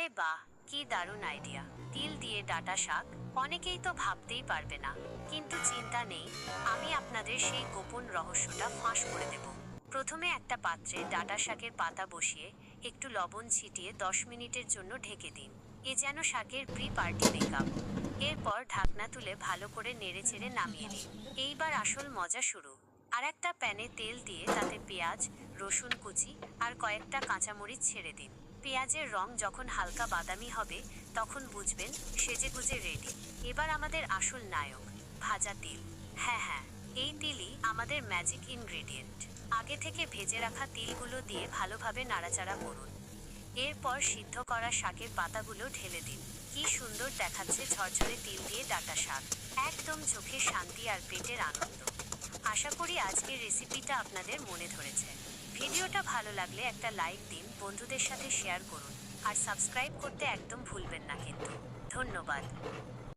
আরে বাহ, কি দারুণ আইডিয়া তিল দিয়ে ডাটা শাক, অনেকেই তো ভাবতেই পারবে না। কিন্তু চিন্তা নেই, আমি আপনাদের সেই গোপন রহস্যটা ফাঁস করে দেব। প্রথমে একটা পাত্রে ডাটা শাকের পাতা বসিয়ে, একটু লবণ ছিটিয়ে দশ মিনিটের জন্য ঢেকে দিন। এ যেন শাকের প্রি পার্টি মেকআপ এরপর ঢাকনা তুলে ভালো করে নেড়ে চেড়ে নামিয়ে নিন। এইবার আসল মজা শুরু। আর একটা প্যানে তেল দিয়ে তাতে পেঁয়াজ, রসুন কুচি আর কয়েকটা কাঁচামরিচ ছেড়ে দিন। পেঁয়াজের রং যখন হালকা বাদামি হবে, তখন বুঝবেন সেজে গুজে রেডি এবার আমাদের আসল নায়ক, ভাজা তিল। হ্যাঁ হ্যাঁ এই তিলই আমাদের ম্যাজিক ইনগ্রেডিয়েন্ট আগে থেকে ভেজে রাখা তিলগুলো দিয়ে ভালোভাবে নাড়াচাড়া করুন। এরপর সিদ্ধ করা শাকের পাতাগুলো ঢেলে দিন। কি সুন্দর দেখাচ্ছে ঝরঝরে তিল দিয়ে ডাটা শাক। একদম চোখে শান্তি আর পেটের আনন্দ। আশা করি আজকের রেসিপিটা আপনাদের মনে ধরেছে। ভিডিওটা ভালো লাগলে একটা লাইক দিন, বন্ধুদের সাথে শেয়ার করুন। আর সাবস্ক্রাইব করতে একদম ভুলবেন না কিন্তু। ধন্যবাদ।